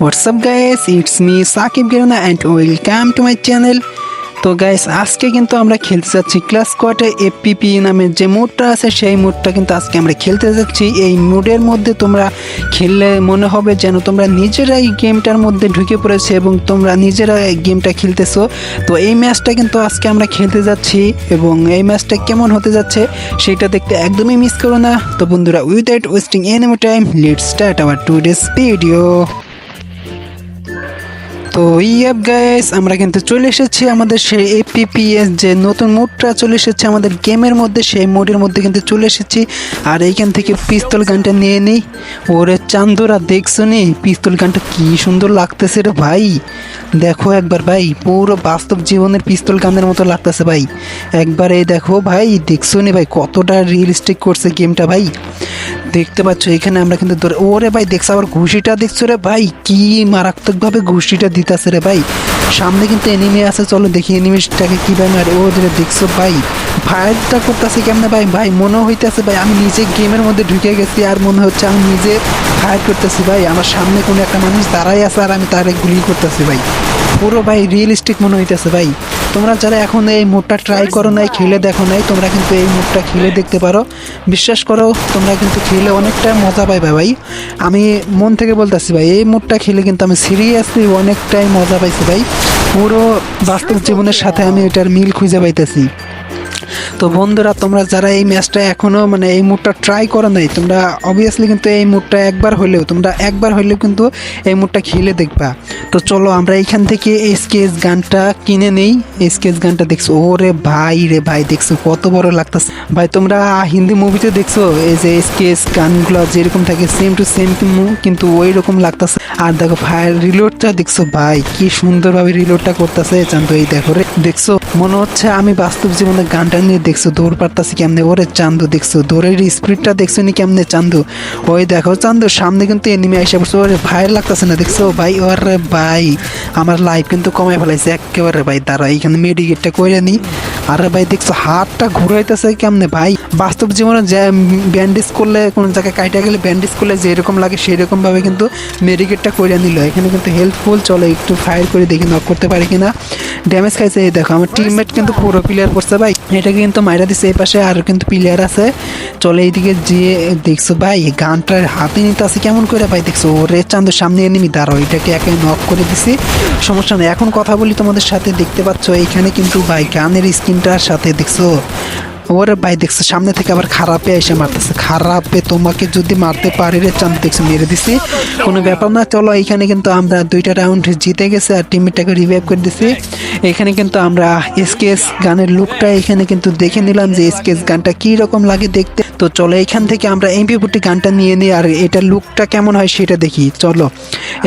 What's up guys it's me Sakib গেরুনা and welcome to my channel তো guys আজকে কিন্তু আমরা খেলতে যাচ্ছি ক্লাস কোয়ার্টে এপিপি নামের যে মোডটা আছে, সেই মোডটা কিন্তু আজকে আমরা খেলতে যাচ্ছি। এই মোডের মধ্যে তোমরা খেললে মনে হবে যেন তোমরা নিজেরাই গেমটার মধ্যে ঢুকে পড়েছে এবং তোমরা নিজেরা গেমটা খেলতেছো। তো, এই ম্যাচটা কিন্তু আজকে আমরা খেলতে যাচ্ছি এবং এই ম্যাচটা কেমন হতে যাচ্ছে সেটা দেখতে একদমই মিস করো না। তো, বন্ধুরা without wasting any time let start our today's video তো ইয়াপ গাইস আমরা কিন্তু চলে এসেছি আমাদের সেই এপিপিএস যে নতুন মোডটা চলে এসেছে আমাদের গেমের মধ্যে, সেই মোডের মধ্যে কিন্তু চলে এসেছি। আর এইখান থেকে পিস্তল গানটা নিয়ে নিই। ওরে চান্দুরা, দেখছ নি? পিস্তল গানটা কি সুন্দর লাগতেছে রে ভাই। দেখো একবার ভাই, পুরো বাস্তব জীবনের পিস্তল গানের মতো লাগতেছে ভাই। একবার এই দেখো ভাই, দেখছ নি ভাই, কতটা রিয়েলিস্টিক করছে গেমটা ভাই। দেখতে পাচ্ছ, এখানে আমরা কিন্তু ধরে- ওরে ভাই, দেখছ আবার ঘুষিটা দেখছ রে ভাই? কি মারাত্মকভাবে ঘুষিটা দিতেছে রে ভাই। সামনে কিন্তু এনিমি আছে, চলো দেখি এনিমিটাকে কীভাবে মারে। ও যে দেখছ ভাই ফায়ারটা করতেছে কেমনে ভাই? ভাই মনে হইতেছে ভাই, আমি নিজে গেমের মধ্যে ঢুকে গেছি, আর মনে হচ্ছে আমি নিজে ফায়ার করতেছি ভাই। আমার সামনে কোনো একটা মানুষ দাঁড়াই আছে, আর আমি তারে গুলি করতেছি ভাই। পুরো ভাই রিয়েলিস্টিক মনে হইতেছে ভাই। তোমরা যারা এখন এই মুভটা ট্রাই করো নাই, খেলে দেখো নাই, তোমরা কিন্তু এই মুভটা খেলে দেখতে পারো। বিশ্বাস করো, তোমরা কিন্তু খেলে অনেকটা মজা পাইবে ভাই। আমি মন থেকে বলতেছি ভাই, এই মুভটা খেলে কিন্তু আমি সিরিয়াসলি অনেকটাই মজা পাইছি ভাই। পুরো বাস্তব জীবনের সাথে আমি এটার মিল খুঁজে পাইতেছি। তো বন্ধুরা, তোমরা যারা এই ম্যাচটা এখনও মানে এই মুডটা ট্রাই করো নাই, তোমরা অবভিয়াসলি কিন্তু এই মুডটা একবার হলেও, তোমরা একবার হলেও কিন্তু এই মুডটা খেলে দেখবা। তো চলো আমরা এইখান থেকে স্কেচ গানটা কিনে নেই। স্কেচ গানটা দেখছ, ওরে ভাই রে ভাই, দেখছ কত বড় লাগতেছে। ভাই, তোমরা হিন্দি মুভিতে দেখছ, এই যে স্কেচ গানগুলো যেরকম থাকে সেম টু সেম কিন্তু ওই রকম লাগতেছে। আর দেখো ফায়ার রিলোডটা দেখছ ভাই, কি সুন্দরভাবে রিলোডটা করতেছে চান্দু এই দেখো রে। দেখছ, মনে হচ্ছে আমি বাস্তব জীবনে গানটা নিয়ে দেখছ? দৌড় পারতাছি কেমনে? ওরে চান্দু দেখছ? দৌড়ের স্পিডটা দেখছ নি কেমনে চান্দু? ওই দেখো চান্দু, সামনে কিন্তু এনিমে এসে পড়ছে। ওরে ভাইয়ের লাগতেছে না, দেখছ? ভাই, ওরে ভাই, আমার লাইফ কিন্তু কমাই ফেলাইছে একেবারে ভাই। দাঁড়া এইখানে মেডিকেটটা করে নি। আরে ভাই, দেখছ, হাতটা ঘুরাইতেছে কেমনে ভাই? বাস্তব জীবনে যে ব্যান্ডেজ করলে, কোনো জায়গায় কাইটা গেলে ব্যান্ডেজ করলে যেরকম লাগে সেই রকম ভাবে কিন্তু মেডিকেটটা করে নিল। এখানে কিন্তু হেল্পফুল চলে একটু ফায়ার করে দেখি নক করতে পারি কিনা। ড্যামেজ খাইছে, এই দেখো, আমার টিমমেট কিন্তু পুরো প্লেয়ার করছে ভাই। এটাকে কিন্তু মাইরা দিছে, এই পাশে আরও কিন্তু প্লেয়ার আছে। চলে এইদিকে যেয়ে দেখছ, ভাই গানটার হাতে নিতে আছে কেমন করে, ভাই? দেখছ, ওরে চান্দ সামনে এনিমি দাঁড়াও, এটাকে একে নক করে দিছি। সমস্যা নেই, এখন কথা বলি তোমাদের সাথে, দেখতে পাচ্ছ, এইখানে কিন্তু, ভাই, গানের স্ক্রিনটার সাথে, দেখছ। ওরে ভাই, দেখছে, সামনে থেকে আবার খারাপে এসে মারতেছে। খারাপে তোমাকে যদি মারতে পারি রে চান দেখছে, মেরে দিছি। কোনো ব্যাপার না, চলো এখানে কিন্তু আমরা দুইটা রাউন্ড জিতে গেছে আর টিমটাকে রিভাইভ করে দিছি। এখানে কিন্তু আমরা এসকেএস গানের লুকটা এখানে কিন্তু দেখে নিলাম যে এসকেএস গানটা কী রকম লাগে দেখতে। তো চলো এইখান থেকে আমরা এমপি ফুটি গানটা নিয়ে নিই, আর এটা লুকটা কেমন হয় সেটা দেখি। চলো,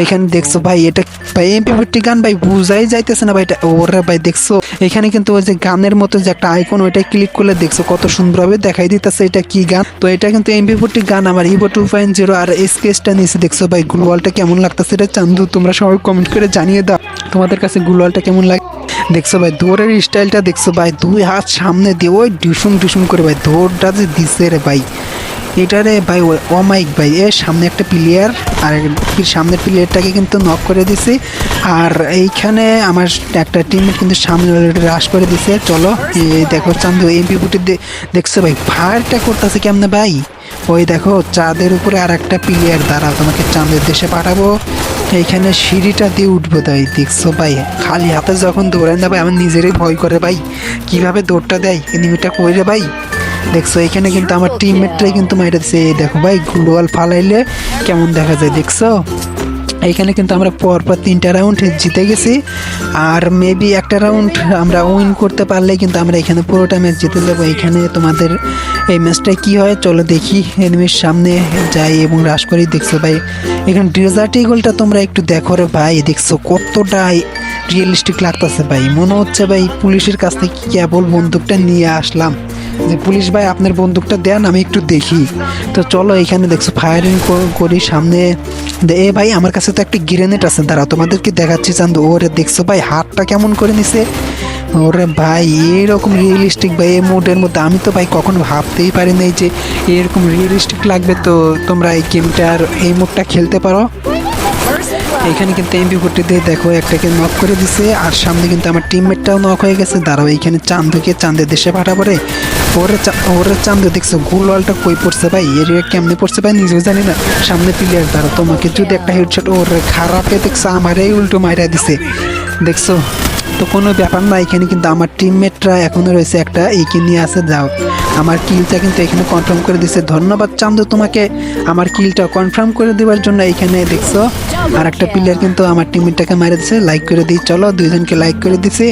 এখানে দেখছ ভাই, এটা ভাই এমপি ফুটি গান ভাই বুঝাই যাইতেছে না ভাই, এটা ওরে ভাই দেখছ? এখানে কিন্তু ওই যে গানের মতো যে একটা আইকন ওইটা ক্লিক করলে দেখছ কত সুন্দরভাবে দেখাই দিতেছে এটা কি গান। তো এটা কিন্তু এমপি ফুটি গান আমার ইভো টু পয়েন্ট জিরো আর স্কেচটা নিয়েছে, দেখছ ভাই গ্লোয়ালটা কেমন লাগতেছে এটা চান্দু, তোমরা সবাই কমেন্ট করে জানিয়ে দাও। তোমাদের কাছে গ্লোয়ালটা কেমন লাগে? দেখছ ভাই, দৌড়ের স্টাইলটা দেখছ ভাই, দুই হাত সামনে দিয়ে ওই ডিসুম ডিসুম করে ভাই, দৌড়টা যে দিছে রে ভাই। এটা রে ভাই, ও অমাইক ভাই এর সামনে একটা প্লেয়ার আর সামনের প্লেয়ারটাকে কিন্তু নক করে দিছি। আর এইখানে আমার একটা টিমমেট কিন্তু সামনে রাশ করে দিছে। চলো দেখো চান্দু এমপি বুটি দেখছ ভাই ফায়ারটা করতেছে কেমনে ভাই? ওই দেখো, চাঁদের উপরে আর একটা প্লেয়ার দাঁড়াও, তোমাকে চাঁদের দেশে পাঠাবো। এইখানে সিঁড়িটা দিয়ে উঠবো তাই, দেখছ ভাই? খালি হাতে যখন দৌড়াই না ভাই আমার নিজেরই ভয় করে ভাই। কীভাবে দৌড়টা দেয়? এনিমিটা কইরে ভাই? দেখছ, এখানে কিন্তু আমার টিমমেটরাই কিন্তু মাইরা দিচ্ছে দেখো ভাই গ্লোয়াল ফালাইলে কেমন দেখা যায়, দেখছ? এইখানে কিন্তু আমরা পরপর তিনটা রাউন্ড জিতে গেছি। আর মেবি একটা রাউন্ড আমরা উইন করতে পারলে কিন্তু আমরা এখানে পুরোটা ম্যাচ জিতে যাব। এখানে তোমাদের এই ম্যাচটা কি হয়? চলো দেখি। এনিমির সামনে যাই এবং রাশ করি। দেখছ ভাই, এখানে ডেজার্ট ইগলটা তোমরা একটু দেখো রে ভাই। দেখছ কতটা রিয়েলিস্টিক লাগতেছে ভাই। মনে হচ্ছে ভাই, পুলিশের কাছ থেকে কেবল বন্দুকটা নিয়ে আসলাম। যে পুলিশ ভাই, আপনার বন্দুকটা দেন, আমি একটু দেখি। তো চলো এখানে দেখছ ফায়ারিং করি সামনে। এ ভাই, আমার কাছে তো একটা গ্রেনেড আছে। দাঁড়া তোমাদেরকে দেখাচ্ছি চান্দ। ওরে দেখছ ভাই, হাতটা কেমন করে নিছে? ওরে ভাই, এরকম রিয়েলিস্টিক ভাই, এই মোডের মধ্যে আমি তো ভাই কখনো ভাবতেই পারি নাই যে এরকম রিয়েলিস্টিক লাগবে। তো তোমরা এই গেমটার এই মুডটা খেলতে পারো। এখানে কিন্তু এমপি ফোরটি দিয়ে দেখো, একটাকে নক করে দিছে, আর সামনে কিন্তু আমার টিমমেটটাও নক হয়ে গেছে। দাঁড়াও, এইখানে চান্দুকে চাঁদের দেশে পাঠা পরে ওরে ওরে চান্দু, দেখছ, গোলওয়ালটা কই পড়ছে ভাই? এর কেমনে পড়ছে ভাই? নিজেও জানি না। সামনে প্লেয়ার দাঁড়াও, তোমাকে যদি একটা হেডশট ওর খারাপে দেখছ আমারই উল্টো মাইরা দিছে। দেখছ তো কোনো ব্যাপার না, এখানে কিন্তু আমার টিমমেটরা এখনও রয়েছে, একটা এইকে নিয়ে আসে যাও। আমার কিলটা কিন্তু এখানে কনফার্ম করে দিছে। ধন্যবাদ চান্দু তোমাকে। আমার কিলটা কনফার্ম করে দেওয়ার জন্য এখানে দেখছ আর একটা প্লেয়ার কিন্তু আমার টিমমেটটাকে মারে দিছে। লাইক করে দিই, চলো, দুইজনকে লাইক করে দিছি।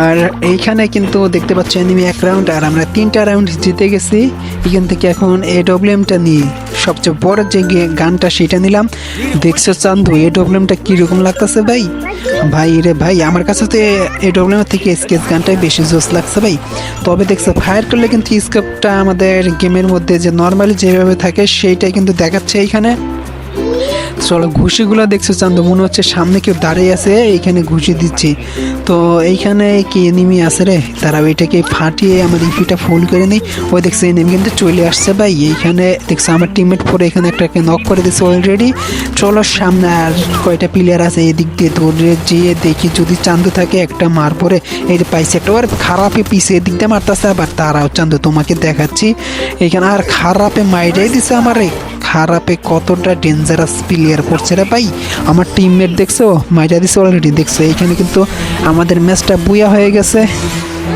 আর এইখানে কিন্তু দেখতে পাচ্ছ এনিমি এক রাউন্ড আর আমরা তিনটা রাউন্ড জিতে গেছি। এখান থেকে এখন এ ডব্লিউএমটা নিয়ে। সবচেয়ে বড় যে গানটা সেটা নিলাম। দেখছ চান্দু এ ডবলেমটা কীরকম লাগতেছে ভাই? ভাই রে ভাই, আমার কাছে তো এ ডবলেমের থেকে স্কেচ গানটাই বেশি জোস লাগছে ভাই। তবে দেখছ, ফায়ার করলে কিন্তু স্কেপটা আমাদের গেমের মধ্যে যে নর্মালি যেভাবে থাকে, সেইটাই কিন্তু দেখাচ্ছে এইখানে। চলো ঘুষিগুলো দেখছ চান্দু, মনে হচ্ছে সামনে কেউ দাঁড়িয়ে আছে, এইখানে ঘুষি দিচ্ছি। তো এইখানে কি এনিমি আছে রে? তারা ওইটাকে ফাটিয়ে আমার ইপিটা ফুল করে নিই। ওই দেখছে এনিমি কিন্তু চলে আসছে ভাই। এইখানে দেখছে আমার টিমমেট পরে এখানে একটাকে নক করে দিচ্ছে অলরেডি চলো সামনে আর কয়টা প্লেয়ার আছে এদিক দিয়ে দৌড়ে যেয়ে দেখি, যদি চান্দু থাকে একটা মার পরে। এই যে পাইছে একটা আর খারাপে পিছে এদিক দিয়ে মারতেছে আবার তারাও। চান্দু তোমাকে দেখাচ্ছি। এখানে আর খারাপে মাইরাই দিছে আমারে। খারাপে কতটা ডেঞ্জারাস প্লেয়ার করছে রে ভাই? আমার টিমমেট দেখছ? মাইরা দিছে অলরেডি দেখছ? এখানে কিন্তু আমাদের ম্যাচটা বুয়া হয়ে গেছে।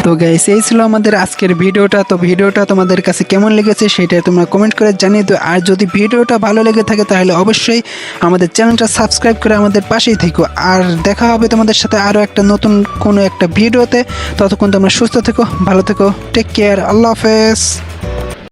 তো গাইস এই ছিল আমাদের আজকের ভিডিওটা। তো ভিডিওটা তোমাদের কাছে কেমন লেগেছে সেটা তোমরা কমেন্ট করে জানিয়ে দিও। আর যদি ভিডিওটা ভালো লেগে থাকে তাহলে অবশ্যই আমাদের চ্যানেলটা সাবস্ক্রাইব করে আমাদের পাশেই থেকো। আর দেখা হবে তোমাদের সাথে আরও একটা নতুন কোনো একটা ভিডিওতে। ততক্ষণ তোমরা সুস্থ থেকো, ভালো থেকো টেক কেয়ার আল্লাহ হাফেজ।